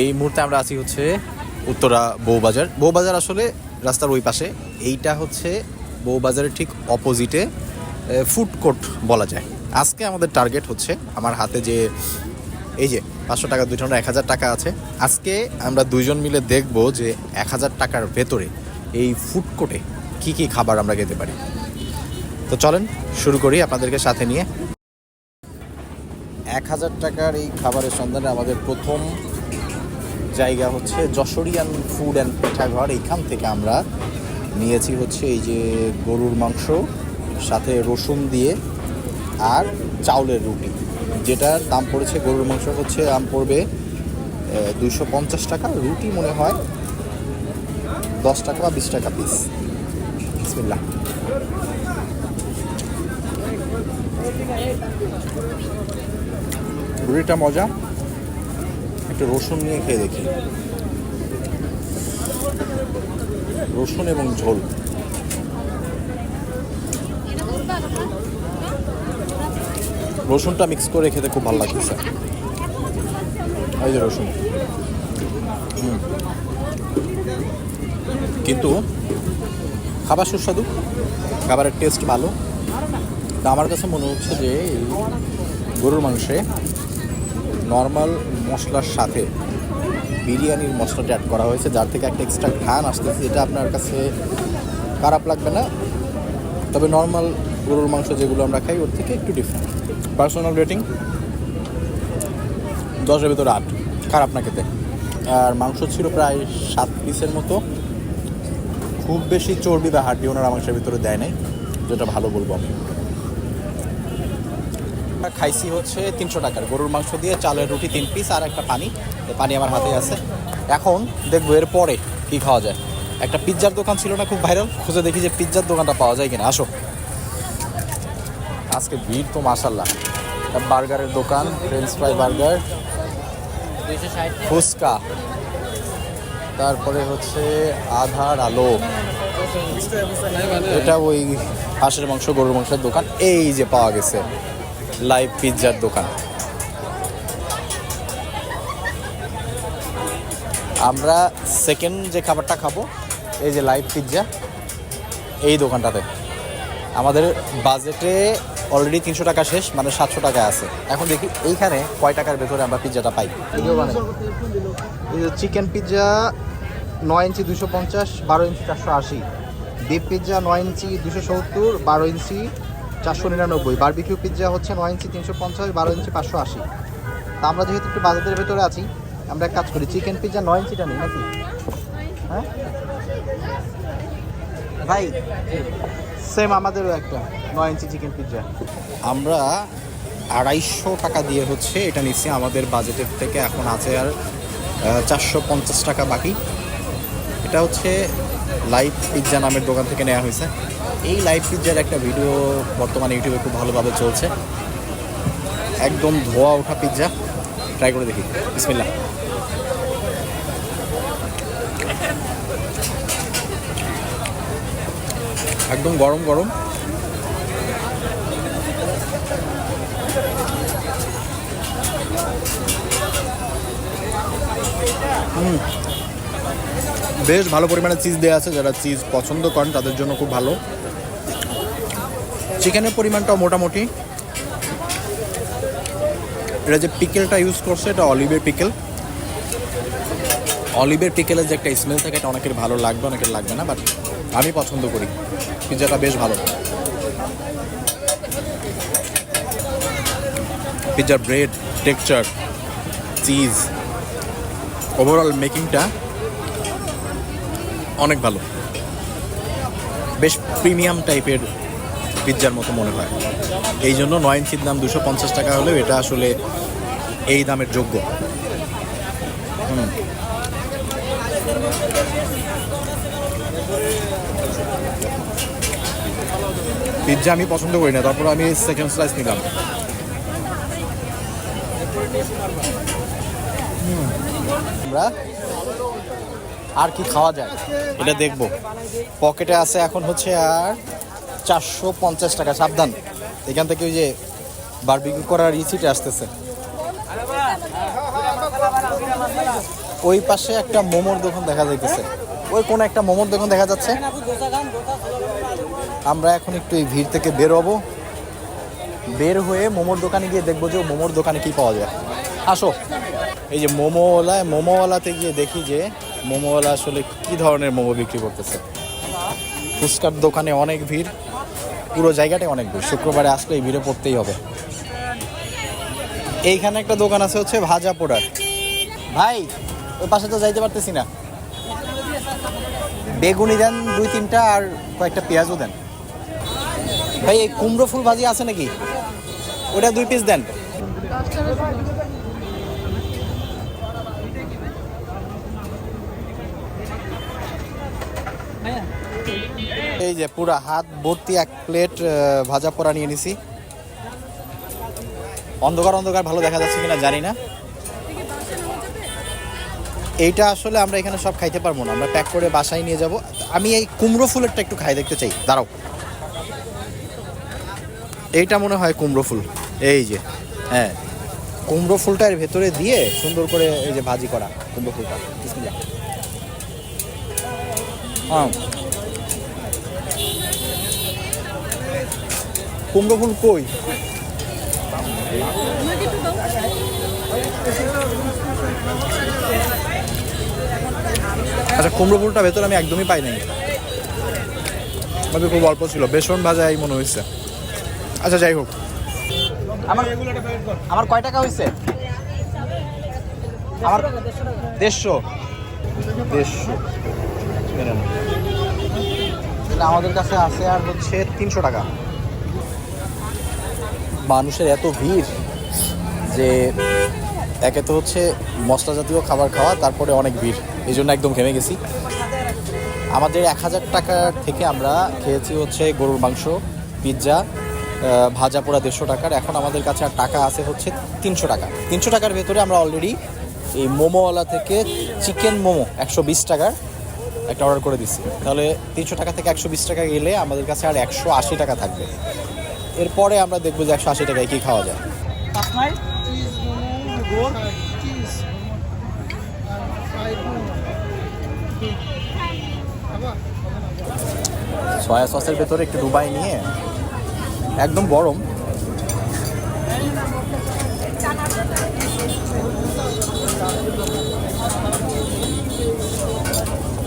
এই মুহূর্তে আমরা আছি হচ্ছে উত্তরা বউবাজার। বউবাজার আসলে রাস্তার ওই পাশে। এইটা হচ্ছে বউবাজারের ঠিক অপোজিটে ফুড কোর্ট বলা যায়। আজকে আমাদের টার্গেট হচ্ছে আমার হাতে যে, এই যে পাঁচশো টাকা দুইটা এক হাজার টাকা আছে। আজকে আমরা দুইজন মিলে দেখব যে এক হাজার টাকার ভেতরে এই ফুড কোর্টে কী কী খাবার আমরা খেতে পারি। তো চলেন, শুরু করি আপনাদেরকে সাথে নিয়ে। এক হাজার টাকার এই খাবারের সন্ধানে আমাদের প্রথম জায়গা হচ্ছে যশোরিয়ান ফুড অ্যান্ড পিঠাঘর। এইখান থেকে আমরা নিয়েছি হচ্ছে এই যে গরুর মাংস, সাথে রসুন দিয়ে, আর চাউলের রুটি। যেটার দাম পড়েছে, গরুর মাংস হচ্ছে দাম পড়বে দুইশো পঞ্চাশ টাকা। রুটি মনে হয় দশ টাকা বা বিশ টাকা পিস বিসমিল্লাহ। রুটিটা মজা। একটু রসুন নিয়ে খেয়ে দেখি। রসুন এবং ঝোল। রসুনটা মিক্স করে খেতে খুব ভালো লাগতেছে। এই যে রসুন। কিন্তু খাবার সুস্বাদু, খাবারের টেস্ট ভালো। তা আমার কাছে মনে হচ্ছে যে গরুর মাংসে নর্মাল মশলার সাথে বিরিয়ানির মশলাটা অ্যাড করা হয়েছে, যার থেকে একটা এক্সট্রা ঘ্রাণ আসতেছে এটা আপনার কাছে খারাপ লাগবে না। তবে নর্মাল গরুর মাংস যেগুলো আমরা খাই, ওর থেকে একটু ডিফারেন্ট পার্সোনাল রেটিং দশের ভেতরে আট। খারাপ না খেতে। আর মাংস ছিল প্রায় সাত পিসের মতো। খুব বেশি চর্বি বা হাড্ডি ওনারা মাংসের ভিতরে দেয় নাই, যেটা ভালো বলব আমি। খাইছি হচ্ছে তিনশো টাকার। গরুর মাংস দিয়ে, চালের রুটি তিন পিস আর একটা পানি। পানি আমার হাতে আছে। এখন দেখব এর পরে কি খাওয়া যায়। একটা পিৎজার দোকান ছিল না খুব ভাইরাল, খুঁজে দেখি যে পিৎজার দোকানটা পাওয়া যায় কিনা। আসো। আজকে ভিড় তো মাসাল্লাহ বার্গারের দোকান ফ্রেঞ্চ ফ্রাই বার্গার, ফুচকা। তারপরে হচ্ছে আধার আলো। এটা ওই হাঁসের মাংস, গরুর মাংসের দোকান। এই যে পাওয়া গেছে। লাইভ পিৎজার দোকান। আমরা সেকেন্ড যে খাবারটা খাব, এই যে লাইভ পিৎজা, এই দোকানটাতে। আমাদের বাজেটে অলরেডি তিনশো টাকা শেষ মানে সাতশো টাকা আছে। এখন দেখি এইখানে কয় টাকার ভেতরে আমরা পিৎজাটা পাই। এই যে চিকেন পিৎজা, নয় ইঞ্চি দুশো পঞ্চাশ, বারো ইঞ্চি চারশো আশি। বিফ পিৎজা, নয় ইঞ্চি দুশো সত্তর, বারো ইঞ্চি চারশো নিরানব্বই। বারবিকিউ পিৎজা হচ্ছে নয় ইঞ্চি তিনশো পঞ্চাশ, বারো ইঞ্চি পাঁচশো আশি। তা আমরা যেহেতু একটু বাজেটের ভেতরে আছি, আমরা এক কাজ করি, চিকেন পিৎজা নয় ইঞ্চিটা নিই নাকি? হ্যাঁ? ভাই সেম আমাদেরও একটা, নয় ইঞ্চি চিকেন পিৎজা। আমরা আড়াইশো টাকা দিয়ে হচ্ছে এটা নিচ্ছি, আমাদের বাজেটের থেকে এখন আছে আর চারশো পঞ্চাশ টাকা বাকি। এটা হচ্ছে লাইভ পিৎজা নামের দোকান থেকে নেওয়া হয়েছে। এই লাইভ পিৎজার একটা ভিডিও বর্তমানে ইউটিউবে খুব ভালোভাবে চলছে। একদম ধোয়া ওঠা পিৎজা ট্রাই করে দেখি। বিসমিল্লা একদম গরম গরম। হুম। বেশ ভালো পরিমাণে চিজ দেওয়া আছে। যারা চিজ পছন্দ করেন, তাদের জন্য খুব ভালো। চিকেনের পরিমাণটাও মোটামুটি। এটা যে পিকেলটা ইউজ করছে, এটা অলিভের পিকেল। অলিভের পিকেলের যে একটা স্মেল থাকে, এটা অনেকের ভালো লাগবে, অনেকের লাগবে না বাট আমি পছন্দ করি। পিৎজাটা বেশ ভালো। পিৎজার ব্রেড টেক্সচার চিজ ওভারঅল মেকিংটা অনেক ভালো। বেশ প্রিমিয়াম টাইপের পিৎজার মতো মনে হয়। এই জন্য নয় ইঞ্চির দাম দুশো পঞ্চাশ টাকা হলেও এটা আসলে এই দামের যোগ্য। হুম। পিৎজা আমি পছন্দ করি না তারপর আমি সেকেন্ড স্লাইস নিলাম। আমরা আর কি খাওয়া যায়? এটা দেখব। পকেটে আছে এখন হচ্ছে আর চারশো পঞ্চাশ টাকা, সাবধান। এখান থেকে ওই যে বারবিকিউ করার রিসিট আসতেছে। ওই পাশে একটা মোমোর দোকান দেখা যাইতেছে। ওই কোন একটা মোমোর দোকান দেখা যাচ্ছে। আমরা এখন একটু এই ভিড় থেকে বের হব। বের হয়ে মোমোর দোকানে গিয়ে দেখব যে মোমোর দোকানে কি পাওয়া যায়। আসো। এই যে মোমোওয়ালা মোমোওয়ালাতে গিয়ে দেখি যে মোমোওয়ালা আসলে কি ধরনের মোমো বিক্রি করতেছে। ফুচকার দোকানে অনেক ভিড়। পুরো জায়গাটাই অনেক দূর শুক্রবারে আসলে এই ভিড়ে পড়তেই হবে। এইখানে একটা দোকান আছে হচ্ছে ভাজা পোড়ার। ভাই, ওই পাশে তো যাইতে পারতেছি না। বেগুনি দেন দুই তিনটা আর কয়েকটা পেঁয়াজও দেন। ভাই, এই কুমড়ো ফুল ভাজি আছে নাকি? ওটা দুই পিস দেন। এই যে পুরা হাত ভর্তি এক প্লেট ভাজা পোড়া নিয়ে নিছি। অন্ধকার অন্ধকার ভালো দেখা যাচ্ছে কিনা জানি না। এইটা আসলে আমরা এখানে সব খাইতে পারব না। আমরা প্যাক করে বাসায় নিয়ে যাব। আমি এই কুমড়ো ফুলেরটা একটু খাই দেখতে চাই। দাঁড়াও। এইটা মনে হয় কুমড়ো ফুল। এই যে হ্যাঁ। কুমড়ো ফুলটার ভেতরে দিয়ে সুন্দর করে এই যে ভাজি করা কুমড়ো ফুলটা। বিসমিল্লাহ। হ্যাঁ। কুমড়ো ফুল কই? আচ্ছা কুমড়ো ফুলটা ভেতরে আমি একদমই পাই নাই। তবে খুব অল্প ছিল, বেসন ভাজা এই মনে হয়েছে আচ্ছা যাই হোক। আমার আমার কয় টাকা হয়েছে আমার দেড়শো। দেড়শো। আমাদের কাছে আছে আর হচ্ছে তিনশো টাকা। মানুষের এত ভিড় যে একে তো হচ্ছে মশলা জাতীয় খাবার খাওয়া, তারপরে অনেক ভিড়। এই জন্য একদম ঘেমে গেছি। আমাদের এক হাজার টাকার থেকে আমরা খেয়েছি হচ্ছে গরুর মাংস, পিৎজা ভাজা পোড়া দেড়শো টাকার। এখন আমাদের কাছে আর টাকা আছে হচ্ছে তিনশো টাকা। তিনশো টাকার ভেতরে আমরা অলরেডি এই মোমোওয়ালা থেকে চিকেন মোমো একশো বিশ টাকার একটা অর্ডার করে দিচ্ছি। তাহলে তিনশো টাকা থেকে একশো বিশ টাকা গেলে আমাদের কাছে আর একশো আশি টাকা থাকবে। এরপরে আমরা দেখব যে একশো আশি টাকায় কী খাওয়া যায়। সয়া সসের ভেতরে একটু ডুবাই নিয়ে একদম গরম।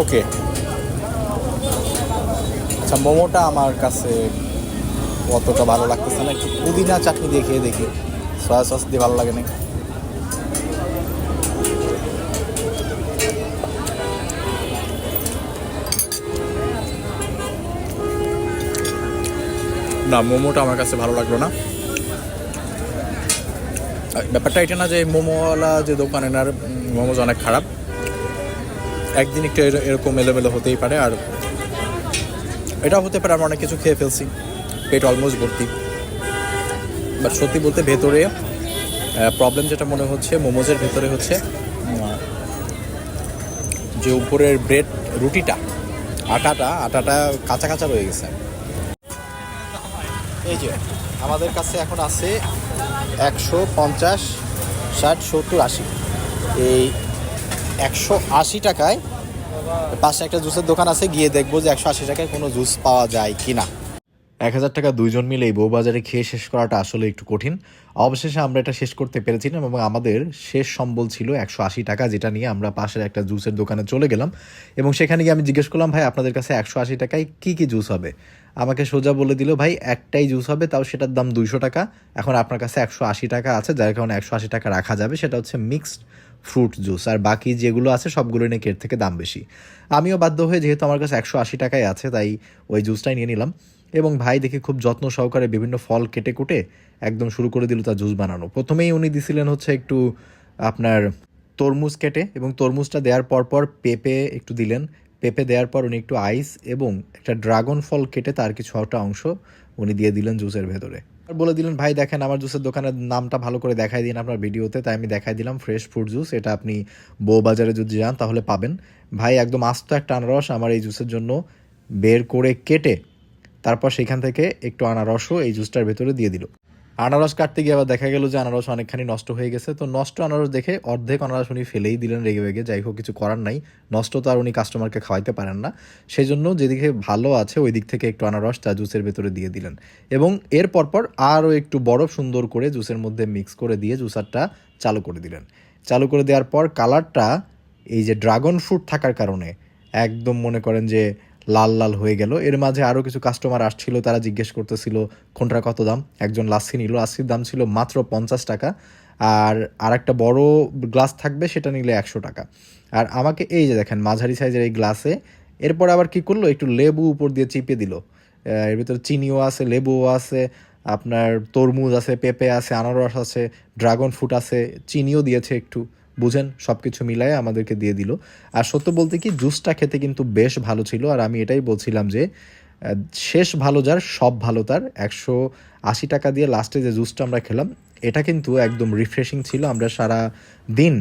ওকে আচ্ছা মোমোটা আমার কাছে অতটা ভালো লাগতেছে না, একটু পুদিনা চাটনি দিয়ে খেয়ে দেখি। সয়া সস দিয়ে ভালো লাগে না না, মোমোটা আমার কাছে ভালো লাগল না। ব্যাপারটা এটা না যে মোমোওয়ালা যে দোকান এনার মোমোজ অনেক খারাপ। একদিন একটু এর- এরকম এলোমেলো হতেই পারে, আর এটাও হতে পারে আমরা অনেক কিছু খেয়ে ফেলছি। পেট অলমোস্ট ভর্তি। বাট সত্যি বলতে ভেতরে প্রবলেম যেটা মনে হচ্ছে, মোমোজের ভেতরে হচ্ছে যে উপরের ব্রেড রুটিটা, আটাটা আটাটা কাঁচা কাঁচা রয়ে গেছে। এই যে, আমাদের কাছে এখন আছে একশো পঞ্চাশ, ষাট, সত্তর, আশি। এই একশো আশি টাকায় পাশে একটা জুসের দোকান আছে, গিয়ে দেখব যে একশো আশি টাকায় কোনো জুস পাওয়া যায় কি না এক হাজার টাকা দুইজন মিলে এই বউবাজারে খেয়ে শেষ করাটা আসলে একটু কঠিন। অবশেষে আমরা এটা শেষ করতে পেরেছিলাম এবং আমাদের শেষ সম্বল ছিল একশো আশি টাকা, যেটা নিয়ে আমরা পাশের একটা জুসের দোকানে চলে গেলাম। এবং সেখানে গিয়ে আমি জিজ্ঞেস করলাম, ভাই, আপনাদের কাছে একশো আশি টাকায় কী কী জুস হবে? আমাকে সোজা বলে দিল, ভাই, একটাই জুস হবে, তাও সেটার দাম দুইশো টাকা। এখন আপনার কাছে একশো আশি টাকা আছে, যার কারণে একশো আশি টাকা রাখা যাবে, সেটা হচ্ছে মিক্সড ফ্রুট জুস। আর বাকি যেগুলো আছে সবগুলো নাকি এর থেকে দাম বেশি। আমিও বাধ্য হয়ে, যেহেতু আমার কাছে একশো আশি টাকায় আছে, তাই ওই জুসটাই নিয়ে নিলাম। এবং ভাই দেখে খুব যত্ন সহকারে বিভিন্ন ফল কেটে কুটে একদম শুরু করে দিল তার জুস বানানো। প্রথমেই উনি দিছিলেন হচ্ছে একটু আপনার তরমুজ কেটে এবং তরমুজটা দেওয়ার পর পর পেঁপে একটু দিলেন। পেঁপে দেওয়ার পর উনি একটু আইস এবং একটা ড্রাগন ফল কেটে তার কিছু একটা অংশ উনি দিয়ে দিলেন জুসের ভেতরে। আর বলে দিলেন, ভাই, দেখেন আমার জুসের দোকানের নামটা ভালো করে দেখাই দিন আপনার ভিডিওতে। তাই আমি দেখাই দিলাম ফ্রেশ ফ্রুট জুস। এটা আপনি বউবাজারে যদি যান তাহলে পাবেন। ভাই, একদম আস্ত একটা আনারস আমার এই জুসের জন্য বের করে কেটে তারপর সেখান থেকে একটু আনারসও এই জুসটার ভেতরে দিয়ে দিল। আনারস কাটতে গিয়ে আবার দেখা গেল যে আনারস অনেকখানি নষ্ট হয়ে গেছে। তো নষ্ট আনারস দেখে অর্ধেক আনারস উনি ফেলেই দিলেন রেগে বেগে। যাই হোক, কিছু করার নাই। নষ্ট তো আর উনি কাস্টমারকে খাওয়াইতে পারেন না। সেই জন্য যেদিকে ভালো আছে ওই দিক থেকে একটু আনারস চা জুসের ভেতরে দিয়ে দিলেন। এবং এর পরপর আরও একটু বরফ সুন্দর করে জুসের মধ্যে মিক্স করে দিয়ে জুসারটা চালু করে দিলেন। চালু করে দেওয়ার পর কালারটা এই যে ড্রাগন ফ্রুট থাকার কারণে একদম মনে করেন যে লাল লাল হয়ে গেল। এর মাঝে আরও কিছু কাস্টমার আসছিল, তারা জিজ্ঞেস করতেছিল, কোনটা কত দাম? একজন লাসি নিল। লাসির দাম ছিল মাত্র পঞ্চাশ টাকা। আর আর একটা বড় গ্লাস থাকবে, সেটা নিলে একশো টাকা। আর আমাকে এই যে দেখেন, মাঝারি সাইজের এই গ্লাসে এরপর আবার কি করল? একটু লেবু উপর দিয়ে চিপে দিল। এর ভিতরে চিনিও আছে, লেবুও আছে, আপনার তরমুজ আছে, পেঁপে আছে, আনারস আছে ড্রাগন ফ্রুট আছে, চিনিও দিয়েছে একটু। বুঝেন সব কিছু মিলায় আমাদেরকে দিয়ে দিল। আর সত্য বলতে কি, জুসটা খেতে কিন্তু বেশ ভালো ছিল। আর আমি এটাই বলছিলাম যে শেষ ভালো যার, সব ভালো তার। একশো আশি টাকা দিয়ে লাস্টে যে জুসটা আমরা খেলাম, এটা কিন্তু একদম রিফ্রেশিং ছিল। আমরা সারা দিন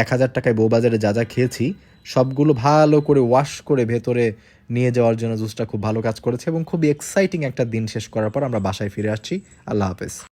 এক হাজার টাকায় বউবাজারে যা যা খেয়েছি, সবগুলো ভালো করে ওয়াশ করে ভেতরে নিয়ে যাওয়ার জন্য জুসটা খুব ভালো কাজ করেছে এবং খুবই এক্সাইটিং একটা দিন শেষ করার পর আমরা বাসায় ফিরে আসছি। আল্লাহ হাফেজ।